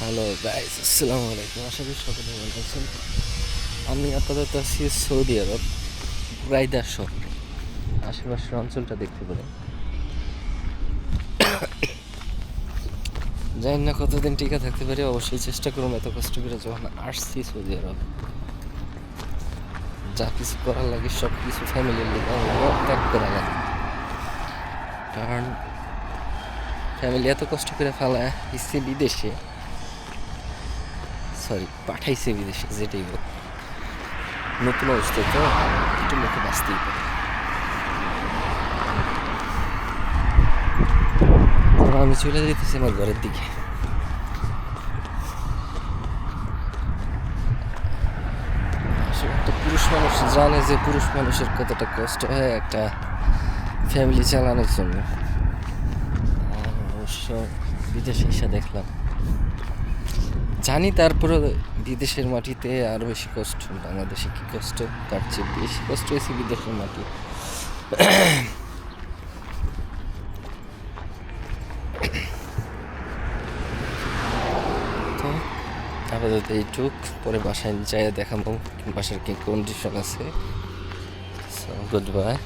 Hello guys আসসালামু আলাইকুম আশা করি সকলে ভালো আছেন। আমি আপাতত আছি সৌদি আরব রাইদার শহর। আশেপাশের অঞ্চলটা দেখতে পারি জানি না কতদিন টিকা থাকতে পারি, অবশ্যই চেষ্টা করুন এত কষ্ট করে যখন আসছি সৌদি আরব। যা কিছু করার লাগে সব কিছু ফ্যামিলির ত্যাগ করা লাগে। কারণ ফ্যামিলি এত কষ্ট করে ফেলা ইচ্ছে বিদেশে। সরি, পাঠাইছে বিদেশে, যেটাই হোক। নতুন অবস্থা তো, একটু মুখে বাঁচতেই পারে। আমি চলে যেতেছি আমার ঘরের দিকে। একটা পুরুষ মানুষ জানে যে পুরুষ মানুষের কতটা কষ্ট হয় একটা ফ্যামিলি চালানোর জন্য। অবশ্য বিদেশে এসে দেখলাম জানি তারপরে বিদেশের মাটিতে আরও বেশি কষ্ট, বাংলাদেশে কি কষ্ট? তার চেয়ে বেশি কষ্ট হয়েছে বিদেশের মাটি। আপাতত এইটুক, পরে বাসায় যাই দেখাবো, বাসার কি কন্ডিশন আছে। Good bye